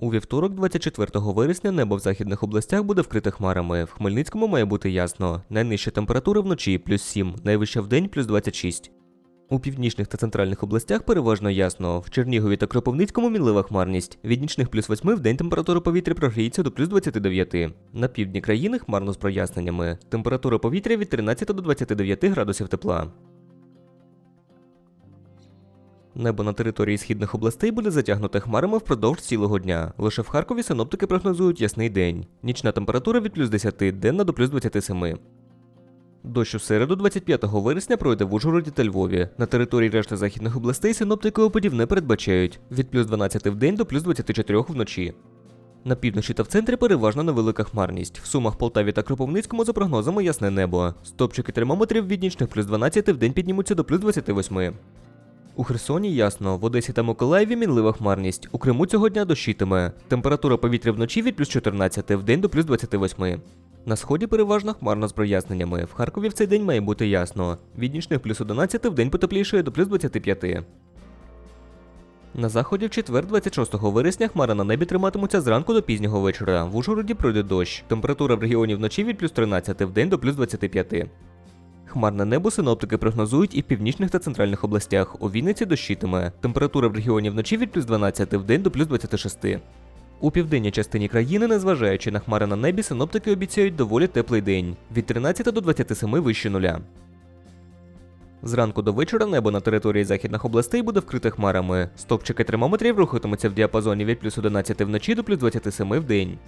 У вівторок, 24 вересня, небо в західних областях буде вкрите хмарами. В Хмельницькому має бути ясно. Найнижча температура вночі плюс 7, найвища вдень плюс 26. У північних та центральних областях переважно ясно. В Чернігові та Кропивницькому мінлива хмарність. Від нічних плюс 8 в день температура повітря прогріється до плюс 29. На півдні країни хмарно з проясненнями. Температура повітря від 13 до 29 градусів тепла. Небо на території східних областей буде затягнуте хмарами впродовж цілого дня. Лише в Харкові синоптики прогнозують ясний день. Нічна температура від плюс 10, денна до плюс 27. Дощ у середу 25 вересня пройде в Ужгороді та Львові. На території решти західних областей синоптики опадів не передбачають від плюс 12 в день до плюс 24 вночі. На півночі та в центрі переважно невелика хмарність. В Сумах, Полтаві та Кропивницькому за прогнозами ясне небо. Стопчики термометрів від нічних плюс 12 в день піднімуться до плюс 28. У Херсоні ясно, в Одесі та Миколаєві мінлива хмарність. У Криму цього дня дощитиме. Температура повітря вночі від плюс 14 в день до плюс 28. На сході переважно хмарно з проясненнями. В Харкові в цей день має бути ясно. Від нічних плюс 11 в день потеплішає до плюс 25. На заході в четвер, 26 вересня, хмара на небі триматимуться зранку до пізнього вечора. В Ужгороді пройде дощ. Температура в регіоні вночі від плюс 13 в день до плюс 25. Хмарне небо синоптики прогнозують і в північних та центральних областях. У Вінниці дощитиме. Температура в регіоні вночі від плюс 12 в день до плюс 26. У південній частині країни, незважаючи на хмари на небі, синоптики обіцяють доволі теплий день від 13 до 27 вище нуля. Зранку до вечора небо на території західних областей буде вкрите хмарами. Стопчики термометрів рухатимуться в діапазоні від плюс 11 вночі до плюс 27 в день.